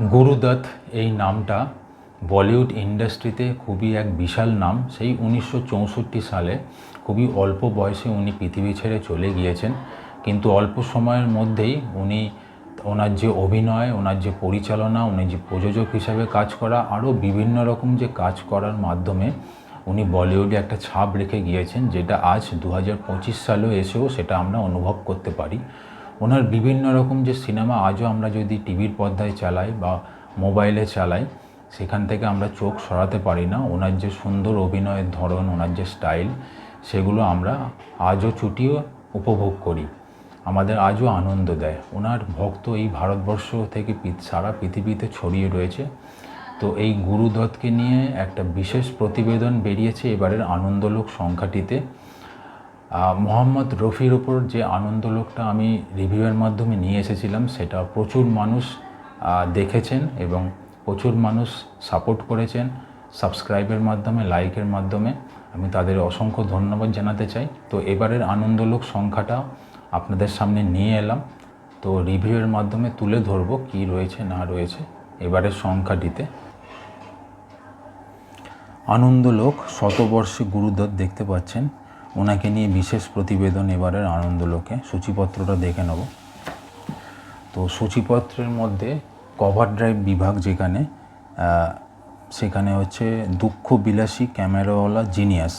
গুরুদত্ত এই নামটা বলিউড ইন্ডাস্ট্রিতে খুবই এক বিশাল নাম। সেই উনিশশো চৌষট্টি সালে খুবই অল্প বয়সে উনি পৃথিবী ছেড়ে চলে গিয়েছেন। কিন্তু অল্প সময়ের মধ্যেই উনি ওনার যে অভিনয়, ওনার যে পরিচালনা, উনি যে প্রযোজক হিসাবে কাজ করা, আরও বিভিন্ন রকম যে কাজ করার মাধ্যমে উনি বলিউডে একটা ছাপ রেখে গিয়েছেন, যেটা আজ দু হাজার পঁচিশ সালেও এসেও সেটা আমরা অনুভব করতে পারি। ওনার বিভিন্ন রকম যে সিনেমা আজও আমরা যদি টিভির পর্দায় চালাই বা মোবাইলে চালাই, সেখান থেকে আমরা চোখ সরাতে পারি না। ওনার যে সুন্দর অভিনয়ের ধরন, ওনার যে স্টাইল, সেগুলো আমরা আজও চুটিও উপভোগ করি। আমাদের আজও আনন্দ দেয়। ওনার ভক্ত এই ভারতবর্ষ থেকে সারা পৃথিবীতে ছড়িয়ে রয়েছে। তো এই গুরুদত্তকে নিয়ে একটা বিশেষ প্রতিবেদন বেরিয়েছে এবারের আনন্দলোক সংখ্যাটিতে। মোহাম্মদ রফির ওপর যে আনন্দলোকটা আমি রিভিউয়ের মাধ্যমে নিয়ে এসেছিলাম, সেটা প্রচুর মানুষ দেখেছেন এবং প্রচুর মানুষ সাপোর্ট করেছেন। সাবস্ক্রাইবের মাধ্যমে, লাইকের মাধ্যমে আমি তাদের অসংখ্য ধন্যবাদ জানাতে চাই। তো এবারের আনন্দলোক সংখ্যাটা আপনাদের সামনে নিয়ে এলাম। তো রিভিউয়ের মাধ্যমে তুলে ধরবো কী রয়েছে, না রয়েছে এবারের সংখ্যাটিতে। আনন্দলোক শতবর্ষে গুরুদত্ত দেখতে পাচ্ছেন। ওনাকে নিয়ে বিশেষ প্রতিবেদন এবারের আনন্দলোকে। সূচিপত্রটা দেখে নেব। তো সূচিপত্রের মধ্যে কভার ড্রাইভ বিভাগ যেখানে সেখানে হচ্ছে দুঃখ বিলাসী ক্যামেরাওয়ালা জিনিয়াস।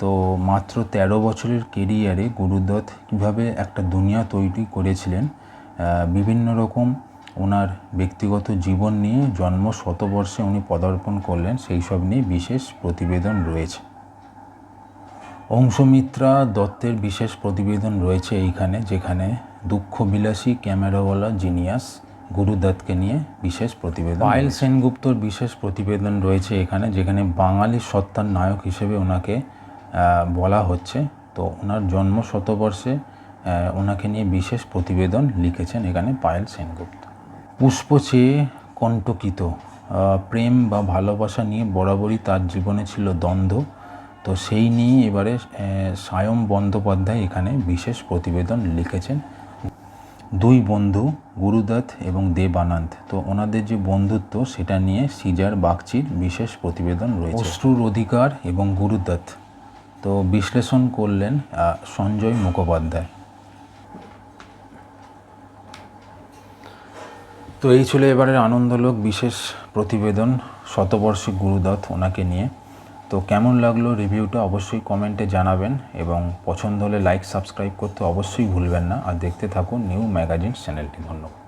তো মাত্র ১৩ বছরের কেরিয়ারে গুরুদত্ত কীভাবে একটা দুনিয়া তৈরি করেছিলেন বিভিন্ন রকম ওনার ব্যক্তিগত জীবন নিয়ে জন্ম শতবর্ষে উনি পদার্পণ করলেন, সেই সব নিয়ে বিশেষ প্রতিবেদন রয়েছে। অংশমিত্রা দত্তের বিশেষ প্রতিবেদন রয়েছে এইখানে, যেখানে দুঃখ বিলাসী ক্যামেরাওয়ালা জিনিয়াস গুরুদত্তকে নিয়ে বিশেষ প্রতিবেদন পায়েল সেনগুপ্তর বিশেষ প্রতিবেদন রয়েছে এখানে, যেখানে বাঙালি সত্তার নায়ক হিসেবে ওনাকে বলা হচ্ছে। তো ওনার জন্ম শতবর্ষে ওনাকে নিয়ে বিশেষ প্রতিবেদন লিখেছেন এখানে পায়েল সেনগুপ্ত। পুষ্প চেয়ে কণ্টকিত প্রেম বা ভালোবাসা নিয়ে বরাবরই তার জীবনে ছিল দ্বন্দ্ব। তো সেই নিয়ে এবারে সায়ম বন্দ্যোপাধ্যায় এখানে বিশেষ প্রতিবেদন লিখেছেন। দুই বন্ধু, গুরুদত্ত এবং দেব আনন্দ তো ওনাদের যে বন্ধুত্ব, সেটা নিয়ে সিজার বাগচির বিশেষ প্রতিবেদন রয়েছে। অশ্রুর অধিকার এবং গুরুদত্ত। তো বিশ্লেষণ করলেন সঞ্জয় মুখোপাধ্যায়। তো এই ছিল এবারের আনন্দলোক বিশেষ প্রতিবেদন, শতবর্ষী গুরুদত্ত ওনাকে নিয়ে। তো কেমন লাগল রিভিউটা অবশ্যই কমেন্টে জানাবেন এবং পছন্দ হলে লাইক, সাবস্ক্রাইব করতে অবশ্যই ভুলবেন না। আর দেখতে থাকুন নিউ ম্যাগাজিন চ্যানেলটি। ধন্যবাদ।